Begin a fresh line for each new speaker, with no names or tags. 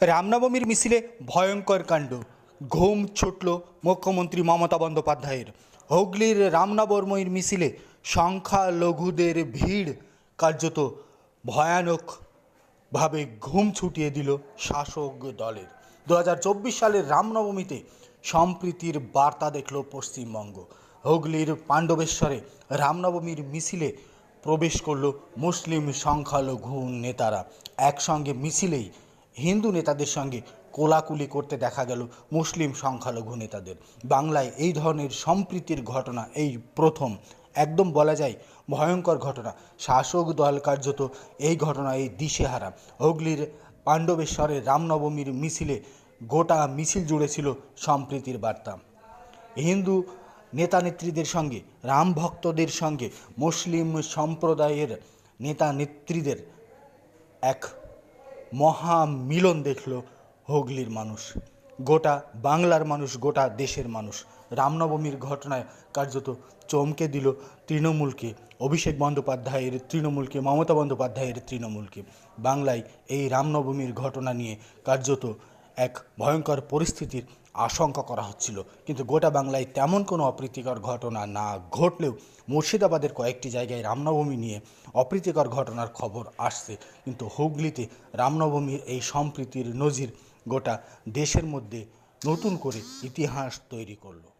রামনবমীর মিছিলে ভয়ঙ্কর কাণ্ড। ঘুম ছুটল মুখ্যমন্ত্রী মমতা বন্দ্যোপাধ্যায়ের। হুগলির রামনবমীর মিছিলে সংখ্যালঘুদের ভিড় কার্যত ভয়ানকভাবে ঘুম ছুটিয়ে দিল শাসক দলের। দু হাজার চব্বিশ সালের রামনবমীতে সম্প্রীতির বার্তা দেখল পশ্চিমবঙ্গ। হুগলির পাণ্ডবেশ্বরে রামনবমীর মিছিলে প্রবেশ করল মুসলিম সংখ্যালঘু নেতারা। একসঙ্গে মিছিলেই হিন্দু নেতাদের সঙ্গে কোলাকুলি করতে দেখা গেল মুসলিম সংখ্যালঘু নেতাদের। বাংলায় এই ধরনের সম্প্রীতির ঘটনা এই প্রথম। একদম বলা যায় ভয়ঙ্কর ঘটনা। শাসক দল কার্যত এই ঘটনা এই দিশেহারা। হুগলির পাণ্ডবেশ্বরের রামনবমীর মিছিলে গোটা মিছিল জুড়ে ছিল সম্প্রীতির বার্তা। হিন্দু নেতা নেত্রীদের সঙ্গে, রাম ভক্তদের সঙ্গে মুসলিম সম্প্রদায়ের নেতা নেত্রীদের এক মহা মিলন দেখল হুগলির মানুষ। গোটা বাংলার মানুষ, গোটা দেশের মানুষ। রামনবমীর ঘটনায় কার্যত চমকে দিল তৃণমূলকে, অভিষেক বন্দ্যোপাধ্যায়ের তৃণমূলকে, মমতা বন্দ্যোপাধ্যায়ের তৃণমূলকে। বাংলায় এই রামনবমীর ঘটনা নিয়ে কার্যত এক ভয়ঙ্কর পরিস্থিতির আশঙ্কা করা হচ্ছিল। কিন্তু গোটা বাংলায় তেমন কোনো অপ্রীতিকর ঘটনা না ঘটলেও মুর্শিদাবাদের কয়েকটি জায়গায় রামনবমী নিয়ে অপ্রীতিকর ঘটনার খবর আসছে। কিন্তু হুগলিতে রামনবমীর এই সম্প্রীতির নজির গোটা দেশের মধ্যে নতুন করে ইতিহাস তৈরি করল।